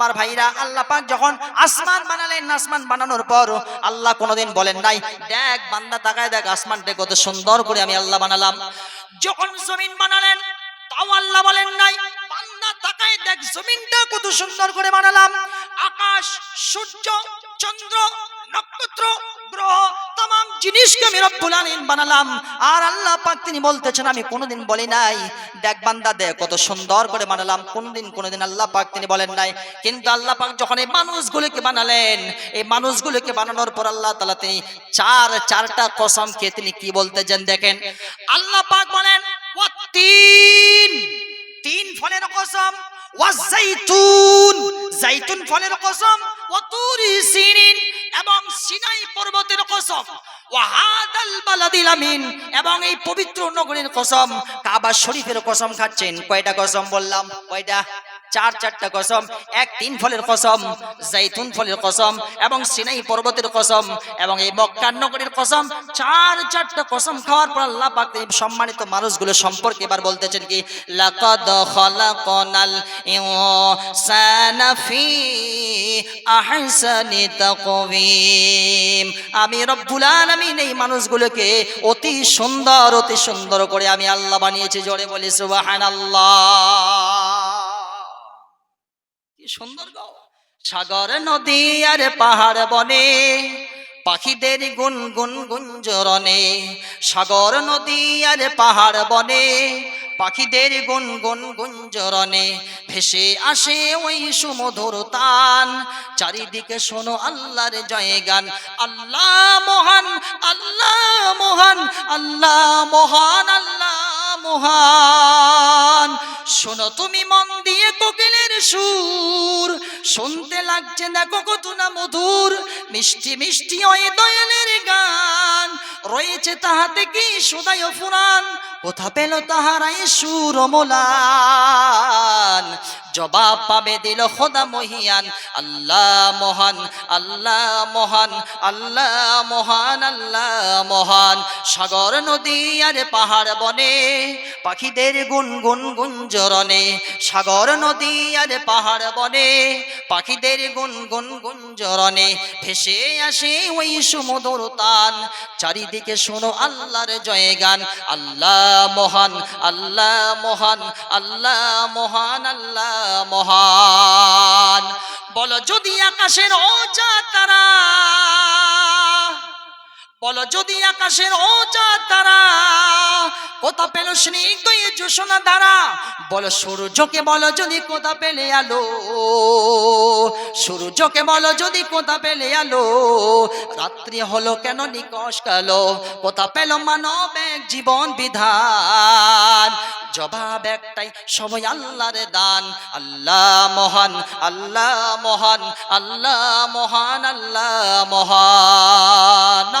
আমার ভাইরা, আল্লাহ পাক যখন আসমান বানালেন, আসমান বানানোর পর আল্লাহ কোনোদিন বলেন নাই, দেখ, বান্দা, তাকায় দেখ, আসমানটা কত সুন্দর করে আমি আল্লাহ বানালাম। যখন জমিন বানালেন, তাও আল্লাহ বলেন নাই, বান্দা, তাকায় দেখ, জমিনটা কত সুন্দর করে বানালাম। আকাশ, সূর্য, চন্দ্র, নক্ষত্র জিনিসকে আমি রব্বুল আলামিন বানালাম। আর আল্লাহ পাক তিনি বলতেছেন, আমি কোনোদিন বলি নাই। দেখ বান্দা, দেখ কত সুন্দর করে বানালাম। কোনদিন, কোনোদিন আল্লাহ পাক তিনি বলেন নাই। কিন্তু আল্লাহ পাক যখন এই মানুষগুলোকে বানালেন, এই মানুষগুলোকে বানানোর পর আল্লাহ তাআলা তিনি চার, চারটা কসম কসমকে তিনি কি বলতেছেন দেখেন? আল্লাহ পাক বলেন ওয়াত্তিন তিন। তিন ফলের কসম ফলের কসম ওয়াতুরি সিনিন। এবং সিনাই পর্বতের কসম এবং এই পবিত্র নগরীর কসম, কাবা শরীফের কসম খাচ্ছেন। কয়টা কসম বললাম? কয়টা? চার, চারটা কসম। এক তিন ফলের কসম জাইতুন ফলের কসম, এবং সিনাই পর্বতের কসম, এবং এই মক্কার নগরীর কসম। চার, চারটা কসম খাওয়ার পর আল্লাহ সম্মানিত মানুষগুলো সম্পর্কে এবার বলতেছেন কি? লাকাদ খালাকনাল ইনসানা ফি আহসানি তাকওয়িম। আমি রব্বুল আলামিন এই মানুষগুলোকে অতি সুন্দর অতি সুন্দর করে আমি আল্লাহ বানিয়েছি, জোরে বলি সুবহানাল্লাহ। কি সুন্দর সাগর, নদী আর পাহাড় বনে, পাখিদের গুন গুন গুঞ্জরনে সাগর, নদী আর পাহাড় বনে পাখিদের গুন গুন গুঞ্জরণে ভেসে আসে ওই সুমধুর তান। চারিদিকে শোনো আল্লাহর জয় গান আল্লাহ মহান আল্লাহ মহান আল্লাহ মহান আল্লাহ মহান। শোনো তুমি মন দিয়ে কোকিলের সুর। শুনতে লাগছে দেখো কত না মধুর, মিষ্টি মিষ্টি ওই দয়ালের গান। রয়েছে তাহাতে কি সুদায় ফুরান, কোথা পেল তাহারাই সুরমলা জবাব পাবে দিল খোদা মহিয়ান। আল্লাহ মহান আল্লাহ মহান আল্লাহ মহান আল্লাহ মহান। সাগর নদী আর পাহাড় বনে পাখিদের গুন গুন গুঞ্জরনে সাগর নদী আর পাহাড় বনে পাখিদের গুন গুন গুঞ্জরনে ভেসে আসে ওই সুমধুর তান। চারিদিকে শোনো আল্লাহর জয় গান। আল্লাহ মহান আল্লাহ মহান আল্লাহ মহান, আল্লাহ মহান। বলো, যদি আকাশের ওজা তারা, বলো, যদি আকাশের ওজা তারা, কোথা পেল স্নিগ্ধ জোসনা দ্বারা? বলো, সূর্যকে বলো, যদি কোথা পেলে আলো? সূর্যকে বলো, যদি কোথা পেলে আলো? রাত্রি হলো কেন নিকশ কালো? কোথা পেল মানব জীবন বিধান? জবাব একটাই সবাই আল্লাহর দান। আল্লাহ মহান আল্লাহ মহান আল্লাহ মহান আল্লাহ মহান।